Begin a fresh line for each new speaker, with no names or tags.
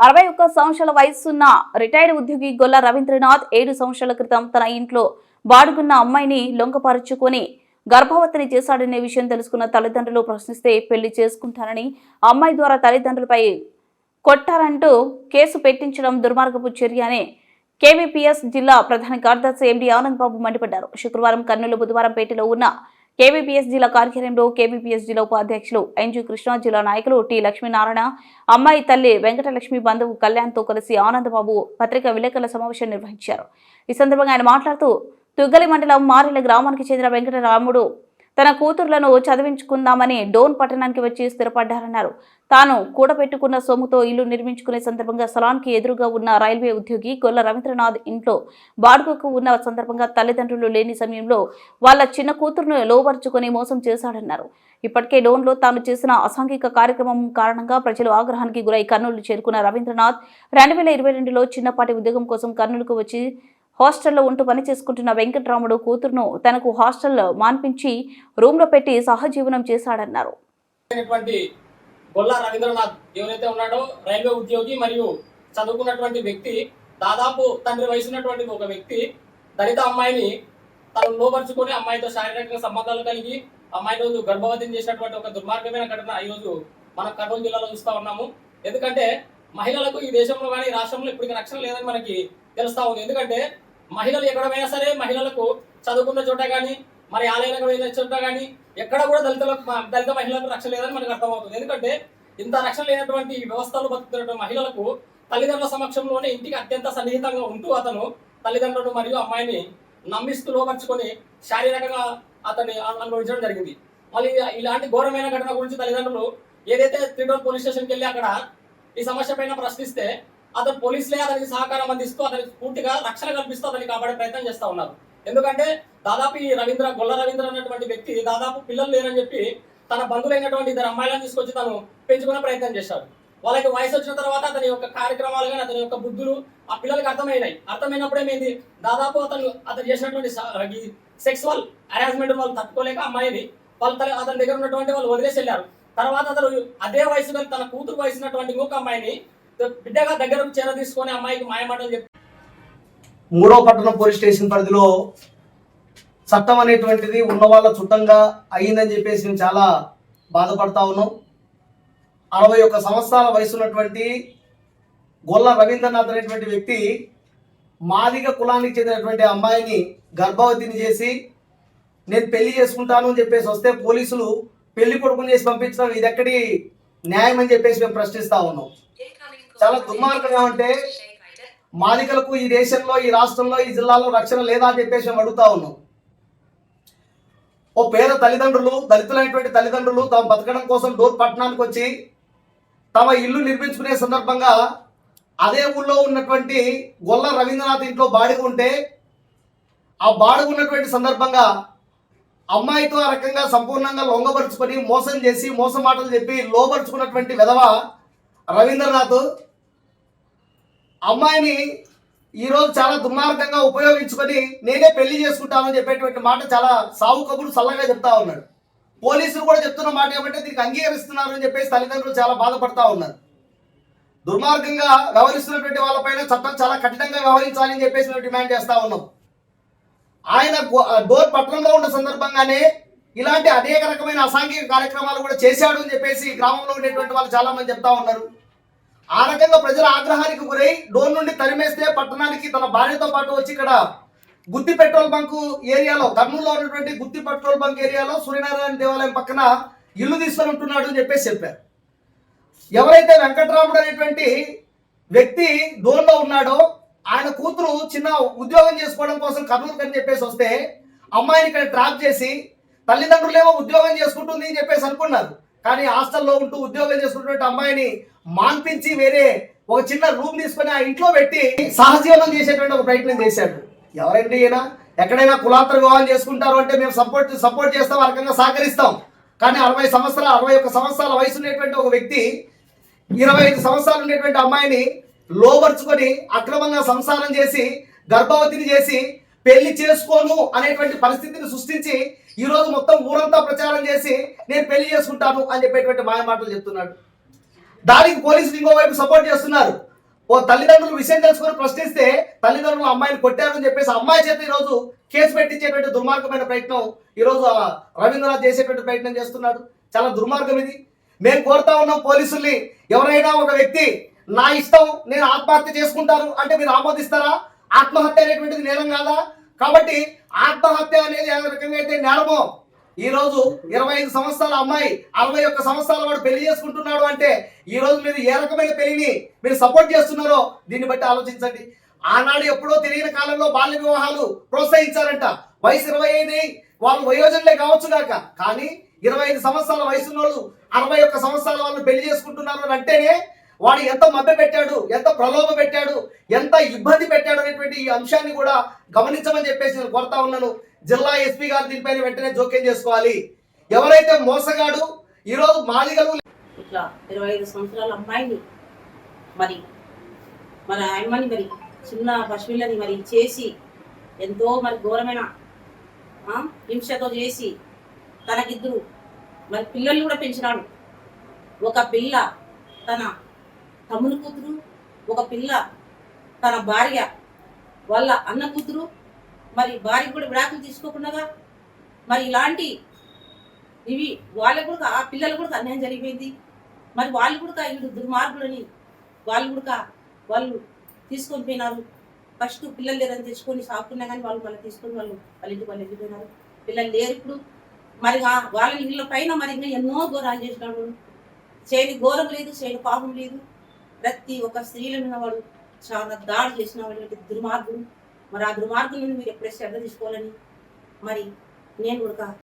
అరవై ఒక్క సంవత్సరాల వయసున్న రిటైర్డ్ ఉద్యోగి గొల్ల రవీంద్రనాథ్ ఏడు సంవత్సరాల క్రితం తన ఇంట్లో బాడుకున్న అమ్మాయిని లొంగపరుచుకొని గర్భవతిని చేశాడనే విషయం తెలుసుకున్న తల్లిదండ్రులు ప్రశ్నిస్తే పెళ్ళి చేసుకుంటానని అమ్మాయి ద్వారా తల్లిదండ్రులపై కొట్టారంటూ కేసు పెట్టించడం దుర్మార్గపు చర్య అని కేవీపీఎస్ జిల్లా ప్రధాన కార్యదర్శి ఎండి ఆనంద్ బాబు మండిపడ్డారు. శుక్రవారం కర్నూలు బుధవారం పేటలో ఉన్న కేవీపీఎస్ జిల్లా కార్యాలయంలో కేవీపీఎస్ జిల్లా ఉపాధ్యక్షులు ఎన్జీ కృష్ణా జిల్లా నాయకులు టి లక్ష్మీనారాయణ అమ్మాయి తల్లి వెంకటలక్ష్మి బంధువు కళ్యాణ్తో కలిసి ఆనందబాబు పత్రికా విలేకరుల సమావేశం నిర్వహించారు. ఈ సందర్భంగా ఆయన మాట్లాడుతూ తుగ్గలి మండలం మారెల గ్రామానికి చెందిన వెంకటరాముడు తన కూతుర్లను చదివించుకుందామని డోన్ పట్టణానికి వచ్చి స్థిరపడ్డారన్నారు. తాను కూడబెట్టుకున్న సొమ్ముతో ఇల్లు నిర్మించుకునే సందర్భంగా స్థలానికి ఎదురుగా ఉన్న రైల్వే ఉద్యోగి గొల్ల రవీంద్రనాథ్ ఇంట్లో బాడుగకు ఉన్న సందర్భంగా తల్లిదండ్రులు లేని సమయంలో వాళ్ళ చిన్న కూతురును లోపరుచుకొని మోసం చేశాడన్నారు. ఇప్పటికే డోన్లో తాను చేసిన అసాంఘిక కార్యక్రమం కారణంగా ప్రజలు ఆగ్రహానికి గురై కర్నూలు చేరుకున్న రవీంద్రనాథ్ రెండు వేల ఇరవై రెండులో చిన్నపాటి ఉద్యోగం కోసం కర్నూలుకు వచ్చి హాస్టల్లో ఉంటూ పని చేసుకుంటున్న వెంకట్రాముడు కూతురును తనకు హాస్టల్లో మాన్పించి రూమ్లో పెట్టి సహజీవనం చేశాడన్నారు.
అయినటువంటి గొల్లా రవీంద్రనాథ్ ఎవరైతే ఉన్నాడో రైల్వే ఉద్యోగి మరియు చదువుకున్నటువంటి వ్యక్తి దాదాపు తండ్రి వయసు ఉన్నటువంటి ఒక వ్యక్తి దళిత అమ్మాయిని తను లోపరుచుకొని అమ్మాయితో శారీరక సంబంధాలు కలిగి అమ్మాయి రోజు గర్భవతిని చేసినటువంటి ఒక దుర్మార్గమైన ఘటన ఈ రోజు మన కర్నూలు జిల్లాలో చూస్తా ఉన్నాము. ఎందుకంటే మహిళలకు ఈ దేశంలో కానీ రాష్ట్రంలో ఇప్పటికి రక్షణ లేదని మనకి తెలుస్తా ఉంది. ఎందుకంటే మహిళలు ఎక్కడైనా సరే మహిళలకు చదువుకున్న చోట కానీ మరి ఆలయాలకు వెళ్ళిన చోట కానీ ఎక్కడ కూడా దళితులకు దళిత మహిళలకు రక్షణ లేదని మనకు అర్థమవుతుంది. ఎందుకంటే ఇంత రక్షణ లేనటువంటి వ్యవస్థలు బతుకుతున్న బతుకుతున్నటువంటి మహిళలకు తల్లిదండ్రుల సమక్షంలోనే ఇంటికి అత్యంత సన్నిహితంగా ఉంటూ అతను తల్లిదండ్రులు మరియు అమ్మాయిని నమ్మిస్తూ లోపరుచుకొని శారీరకంగా అతన్ని అనుభవించడం జరిగింది. మళ్ళీ ఇలాంటి ఘోరమైన ఘటన గురించి తల్లిదండ్రులు ఏదైతే త్రిడోర్ పోలీస్ స్టేషన్కి వెళ్ళి అక్కడ ఈ సమస్య పైన ప్రశ్నిస్తే అతను పోలీసులే అతనికి సహకారం అందిస్తూ అతనికి పూర్తిగా రక్షణ కల్పిస్తూ అతనికి కాపాడే ప్రయత్నం చేస్తూ ఉన్నారు. ఎందుకంటే దాదాపు ఈ రవీంద్ర గొల్ల రవీంద్ర అన్నటువంటి వ్యక్తి దాదాపు పిల్లలు లేరని చెప్పి తన బంధువులైనటువంటి ఇద్దరు అమ్మాయిలను తీసుకొచ్చి తను పెంచుకునే ప్రయత్నం చేశాడు. వాళ్ళకి వయసు వచ్చిన తర్వాత అతని యొక్క కార్యక్రమాలు కానీ అతని యొక్క బుద్ధులు ఆ పిల్లలకి అర్థమైనాయి అర్థమైనప్పుడే ఏమైంది? దాదాపు అతను అతను చేసినటువంటి సెక్సువల్ హరాస్మెంట్ వాళ్ళు తట్టుకోలేక అమ్మాయిని వాళ్ళ తల్లి అతని దగ్గర ఉన్నటువంటి వాళ్ళు వదిలేసి వెళ్ళారు. తర్వాత అతను అదే వయసు గల తన కూతురు వయసు ఉన్నటువంటి ఇంకొక అమ్మాయిని బిడ్డగా దగ్గరకు చేర తీసుకొని అమ్మాయికి మాయమాటలు చెప్పి.
మూడో పట్టణం పోలీస్ స్టేషన్ పరిధిలో చట్టం అనేటువంటిది ఉన్న వాళ్ళ చుట్టంగా అయ్యిందని చెప్పేసి మేము చాలా బాధపడతా ఉన్నాం. అరవై ఒక్క సంవత్సరాల వయసు ఉన్నటువంటి గొల్ల రవీంద్రనాథ్ అనేటువంటి వ్యక్తి మాదిగ కులానికి చెందినటువంటి అమ్మాయిని గర్భవతిని చేసి నేను పెళ్ళి చేసుకుంటాను అని చెప్పేసి వస్తే పోలీసులు పెళ్ళి కొడుకుని చేసి పంపించడం ఇది ఎక్కడి న్యాయం అని చెప్పేసి మేము ప్రశ్నిస్తా ఉన్నాం.
చాలా దుర్మార్గంగా ఉంటే
మాదికలకు ఈ దేశంలో ఈ రాష్ట్రంలో ఈ జిల్లాలో రక్షణ లేదా అని చెప్పేసి మేము అడుగుతా ఉన్నాం. ఓ పేద తల్లిదండ్రులు దళితులైనటువంటి తల్లిదండ్రులు తమ బతకడం కోసం డోర్ పట్టణానికి వచ్చి తమ ఇల్లు నిర్మించుకునే సందర్భంగా అదే ఊళ్ళో ఉన్నటువంటి గొల్ల రవీంద్రనాథ్ ఇంట్లో బాడిగ ఉంటే ఆ బాడుగ ఉన్నటువంటి సందర్భంగా అమ్మాయితో ఆ రకంగా సంపూర్ణంగా లొంగపరుచుకొని మోసం చేసి మోసం మాటలు చెప్పి లోపరుచుకున్నటువంటి విధవ రవీంద్రనాథ్ అమ్మాయిని ఈరోజు చాలా దుర్మార్గంగా ఉపయోగించుకొని నేనే పెళ్ళి చేసుకుంటానని చెప్పేటువంటి మాట చాలా సాగు కబురు చల్లగా చెప్తా ఉన్నాడు. పోలీసులు కూడా చెప్తున్న మాట ఏమంటే దీనికి అంగీకరిస్తున్నారు అని చెప్పేసి తల్లిదండ్రులు చాలా బాధపడతా ఉన్నారు. దుర్మార్గంగా వ్యవహరిస్తున్నటువంటి వాళ్ళపైన చట్టం చాలా కఠినంగా వ్యవహరించాలని చెప్పేసి మేము డిమాండ్ చేస్తా ఉన్నాం. ఆయన డోర్ పట్టణంలో ఉన్న సందర్భంగానే ఇలాంటి అనేక రకమైన అసాంఘిక కార్యక్రమాలు కూడా చేశాడు అని చెప్పేసి గ్రామంలో ఉండేటువంటి వాళ్ళు చాలా మంది చెప్తా ఉన్నారు. ఆ రకంగా ప్రజల ఆగ్రహానికి గురై డోర్ నుండి తరిమేస్తే పట్టణానికి తన భార్యతో పాటు వచ్చి ఇక్కడ గుత్తి పెట్రోల్ బంకు ఏరియాలో కర్నూలులో ఉన్నటువంటి గుత్తి పెట్రోల్ బంక్ ఏరియాలో సూర్యనారాయణ దేవాలయం పక్కన ఇల్లు తీసుకొని ఉంటున్నాడు అని చెప్పేసి చెప్పారు. ఎవరైతే వెంకటరాముడు అనేటువంటి వ్యక్తి డోన్లో ఉన్నాడో ఆయన కూతురు చిన్న ఉద్యోగం చేసుకోవడం కోసం కర్నూలు అని చెప్పేసి వస్తే అమ్మాయిని ఇక్కడ ట్రాప్ చేసి తల్లిదండ్రులేమో ఉద్యోగం చేసుకుంటుంది అని చెప్పేసి అనుకున్నారు. కానీ హాస్టల్లో ఉంటూ ఉద్యోగం చేసుకున్నటువంటి అమ్మాయిని మాన్పించి వేరే ఒక చిన్న రూమ్ తీసుకొని ఆ ఇంట్లో పెట్టి సహజీవనం చేసేటువంటి ఒక ప్రయత్నం చేశాడు. ఎవరండి ఈయన? ఎక్కడైనా కులాంతర వివాహం చేసుకుంటారు అంటే మేము సపోర్ట్ సపోర్ట్ చేస్తాం ఆ రకంగా సహకరిస్తాం. కానీ అరవై సంవత్సరాల అరవై ఒక్క సంవత్సరాల వయసు ఉన్నటువంటి ఒక వ్యక్తి ఇరవై ఐదు సంవత్సరాలు ఉండేటువంటి అమ్మాయిని లోబర్చుకొని అక్రమంగా సంసారం చేసి గర్భవతిని చేసి పెళ్ళి చేసుకోను అనేటువంటి పరిస్థితిని సృష్టించి ఈ రోజు మొత్తం ఊరంతా ప్రచారం చేసి నేను పెళ్ళి చేసుకుంటాను అని చెప్పేటువంటి మాయ మాటలు చెప్తున్నాడు. దానికి పోలీసులు ఇంకో వైపు సపోర్ట్ చేస్తున్నారు. ఓ తల్లిదండ్రులు విషయం తెలుసుకొని ప్రశ్నిస్తే తల్లిదండ్రులు అమ్మాయిని కొట్టారని చెప్పేసి అమ్మాయి చేత ఈరోజు కేసు పెట్టించేటువంటి దుర్మార్గమైన ప్రయత్నం ఈరోజు రవీంద్రనాథ్ చేసేటువంటి ప్రయత్నం చేస్తున్నాడు. చాలా దుర్మార్గం ఇది. మేము కోరుతా ఉన్నాం పోలీసుల్ని ఎవరైనా ఒక వ్యక్తి నా ఇష్టం నేను ఆత్మహత్య చేసుకుంటాను అంటే మీరు ఆమోదిస్తారా? ఆత్మహత్య అనేటువంటిది నేరం కాదా? కాబట్టి ఆత్మహత్య అనేది ఏ రకంగా అయితే నేరమో ఈ రోజు ఇరవై ఐదు సంవత్సరాల అమ్మాయి అరవై ఒక్క సంవత్సరాల వాడు పెళ్ళి చేసుకుంటున్నాడు అంటే ఈ రోజు మీరు ఏ రకమైన పెళ్ళిని మీరు సపోర్ట్ చేస్తున్నారో దీన్ని బట్టి ఆలోచించండి. ఆనాడు ఎప్పుడో తెలియని కాలంలో బాల్య వివాహాలు ప్రోత్సహించారంట. వయసు ఇరవై ఐదు వాళ్ళు వయోజనులే కావచ్చు కాక కానీ ఇరవై ఐదు సంవత్సరాల వయసు వాళ్ళు అరవై ఒక్క సంవత్సరాల వాళ్ళు పెళ్ళి చేసుకుంటున్నారు అని అంటేనే వాడు ఎంత మభ్య పెట్టాడు ఎంత ప్రలోభ పెట్టాడు ఎంత ఇబ్బంది పెట్టాడు అనేటువంటి ఈ అంశాన్ని కూడా గమనించమని చెప్పేసి నేను కోరుతా ఉన్నాను. జిల్లా ఎస్పీ గారు దీనిపైన వెంటనే జోక్యం చేసుకోవాలి. ఎవరైతే మోసగాడు ఈరోజు మాలిగలు
ఇట్లా ఇరవై ఐదు సంవత్సరాల అమ్మాయిని మరి మన అమ్మని మరి చిన్న పశువులని మరి చేసి ఎంతో మరి ఘోరమైన ఆ, హింసతో చేసి తనకిద్దరు మరి పిల్లల్ని కూడా పెంచినాడు. ఒక పిల్ల తన తమ్ముని కూతురు ఒక పిల్ల తన భార్య వాళ్ళ అన్న కూతురు మరి భార్య కూడా విడాకులు తీసుకోకుండా మరి ఇలాంటి ఇవి వాళ్ళకు కూడా ఆ పిల్లలు కూడా అన్యాయం జరిగిపోయింది. మరి వాళ్ళు కూడా వీడు దుర్మార్గులని వాళ్ళు కూడా వాళ్ళు తీసుకొని పోయినారు. ఫస్ట్ పిల్లలు లేరని తెచ్చుకొని సాకున్నా కానీ వాళ్ళు మళ్ళీ తీసుకొని వాళ్ళు వాళ్ళ ఇంటికి వాళ్ళు వెళ్ళిపోయినారు. పిల్లలు లేరు ఇప్పుడు. మరి వాళ్ళ ఇళ్ళ పైన మరి ఇంకా ఎన్నో ఘోరాలు చేసినాడు. చేయని ఘోరం లేదు చేయని పాపం లేదు. ప్రతి ఒక్క స్త్రీలను మీద చాలా దాడి చేసిన వాళ్ళకి దుర్మార్గులు మరి ఆ దుర్మార్గులను మీరు ఎప్పుడే శ్రద్ధ తీసుకోవాలని? మరి నేను కూడా